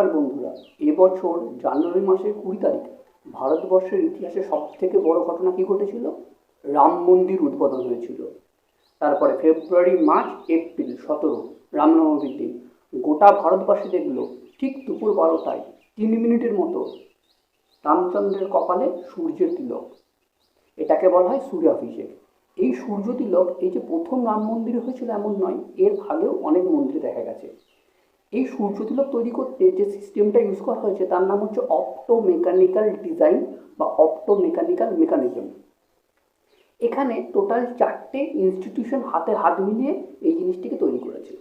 নমস্কার বন্ধুরা, এবছর জানুয়ারি মাসের কুড়ি তারিখ, ভারতবর্ষের ইতিহাসে সব থেকে বড় ঘটনা কি ঘটেছিল? রাম মন্দির উদ্বোধন হয়েছিল। তারপরে ফেব্রুয়ারি, মার্চ, এপ্রিল, সতেরো, রামনবমীর দিন, গোটা ভারতবাসী দেখল ঠিক দুপুর বারোটায় তিন মিনিটের মতো রামচন্দ্রের কপালে সূর্যের তিলক। এটাকে বলা হয় সূর্যাভিষেক। এই সূর্য তিলক এই যে প্রথম রাম মন্দিরে হয়েছিল এমন নয়, এর আগেও অনেক মন্দিরে দেখা গেছে। এই সূর্য তিলক তৈরি করতে যে সিস্টেমটা ইউজ করা হয়েছে, তার নাম হচ্ছে অপটো মেকানিক্যাল ডিজাইন বা অপটো মেকানিক্যাল মেকানিজম এখানে টোটাল চারটে ইনস্টিটিউশন হাতে হাত মিলিয়ে এই জিনিসটিকে তৈরি করেছে।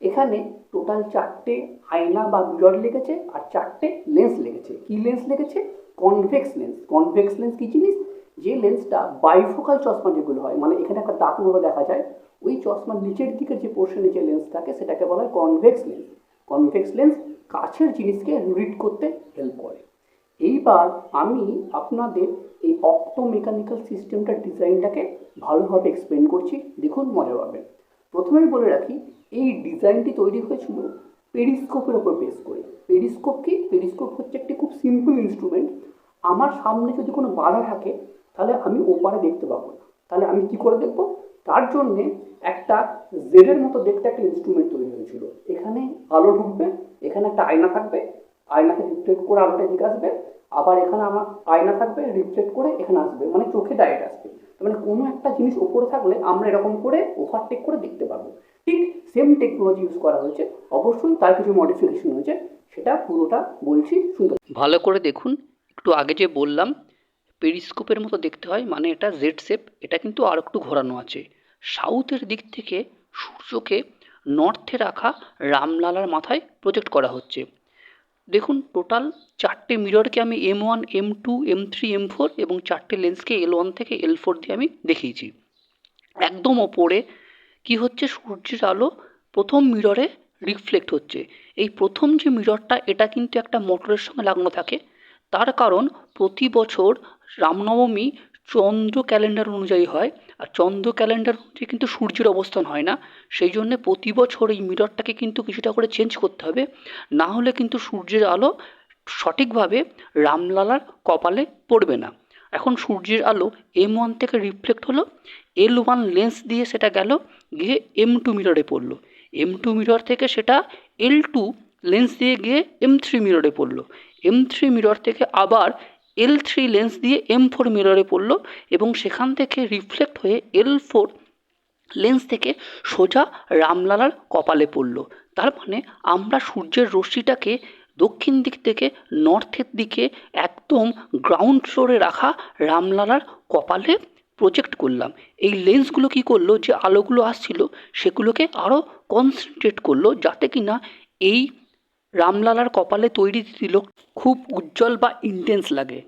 এখানে টোটাল চারটে আয়না বা মিরর লেগেছে আর চারটে লেন্স লেগেছে। কি লেন্স লেগেছে? কনভেক্স লেন্স কনভেক্স লেন্স কি জিনিস? যে লেন্সটা বাইফোকাল চশমা যেগুলো হয় মানে এখানে একটা দাগ দেখা যায় ওই চশমার নিচের দিকের যে পোর্শনে যে লেন্স থাকে, সেটাকে বলা হয় কনভেক্স লেন্স কনভেক্স লেন্স কাছের জিনিসকে রিড করতে হেল্প করে। এইবার আমি আপনাদের এই অপ্টো মেকানিক্যাল সিস্টেমটার ডিজাইনটাকে ভালোভাবে এক্সপ্লেন করছি। দেখুন, মজা পাবেন। প্রথমেই বলে রাখি, এই ডিজাইনটি তৈরি হয়েছিল পেরিস্কোপের ওপর বেস করে। পেরিস্কোপ কি? পেরিস্কোপ হচ্ছে একটি খুব সিম্পল ইনস্ট্রুমেন্ট আমার সামনে যদি কোনো বাধা থাকে, তাহলে আমি ওপারে দেখতে পাবো না। তাহলে আমি কি করে দেখব? তার জন্যে একটা জেডের মতো দেখতে একটা ইনস্ট্রুমেন্ট তৈরি হয়েছিল। এখানে আলো ঢুকবে, এখানে একটা আয়না থাকবে, আয়নাকে রিফ্লেক্ট করে আলোটা এদিকে আসবে, আবার এখানে আমার আয়না থাকবে রিফ্লেক্ট করে এখানে আসবে মানে চোখে ডাইরেক্ট আসবে। মানে কোনো একটা জিনিস ওপরে থাকলে আমরা এরকম করে ওভারটেক করে দেখতে পারব। ঠিক সেম টেকনোলজি ইউজ করা হয়েছে। অবশ্যই তার কিছু মডিফিকেশন হয়েছে। সেটা পুরোটা বলছি শুনতে ভালো করে দেখুন, একটু আগে যে বললাম পেরিস্কোপের মতো দেখতে হয় মানে এটা জেড শেপ এটা কিন্তু আর একটু ঘোরানো আছে। সাউথের দিক থেকে সূর্যকে নর্থে রাখা রামলালার মাথায় প্রজেক্ট করা হচ্ছে। দেখুন টোটাল চারটে মিররকে আমি M one M two M three M four এবং চারটে লেন্সকে এল ওয়ান থেকে এল ফোর দিয়ে আমি দেখিয়েছি। একদম ওপরে কি হচ্ছে? সূর্যের আলো প্রথম মিররে রিফ্লেক্ট হচ্ছে। এই প্রথম যে মিররটা এটা কিন্তু একটা মোটরের সঙ্গে লাগানো থাকে। তার কারণ প্রতি বছর রামনবমী চন্দ্র ক্যালেন্ডার অনুযায়ী হয়। আর চন্দ্র ক্যালেন্ডার অনুযায়ী কিন্তু সূর্যের অবস্থান হয় না। সেই জন্যে প্রতি বছর এই মিররটাকে কিন্তু কিছুটা করে চেঞ্জ করতে হবে। না হলে কিন্তু সূর্যের আলো সঠিকভাবে রামলালার কপালে পড়বে না। এখন সূর্যের আলো এম ওয়ান থেকে রিফ্লেক্ট হলো। এল ওয়ান লেন্স দিয়ে সেটা গেল, গিয়ে এম টু মিররে পড়ল। এম টু মিরর থেকে সেটা এল টু লেন্স দিয়ে গিয়ে এম থ্রি মিররে পড়ল। এম থ্রি মিরর থেকে আবার এল থ্রি লেন্স দিয়ে এম ফোর মিররে পড়ল এবং সেখান থেকে রিফ্লেক্ট হয়ে এল ফোর লেন্স থেকে সোজা রামলালার কপালে পড়ল। তার মানে আমরা সূর্যের রশ্মিটাকে দক্ষিণ দিক থেকে নর্থের দিকে একদম গ্রাউন্ড ফ্লোরে রাখা রামলালার কপালে প্রজেক্ট করলাম। এই লেন্সগুলো কী করল? যে আলোগুলো আসছিল সেগুলোকে আরও কনসেন্ট্রেট করল যাতে কি না এই রামলালার কপালে তৈরি তিলক খুব উজ্জ্বল বা ইন্টেন্স লাগে।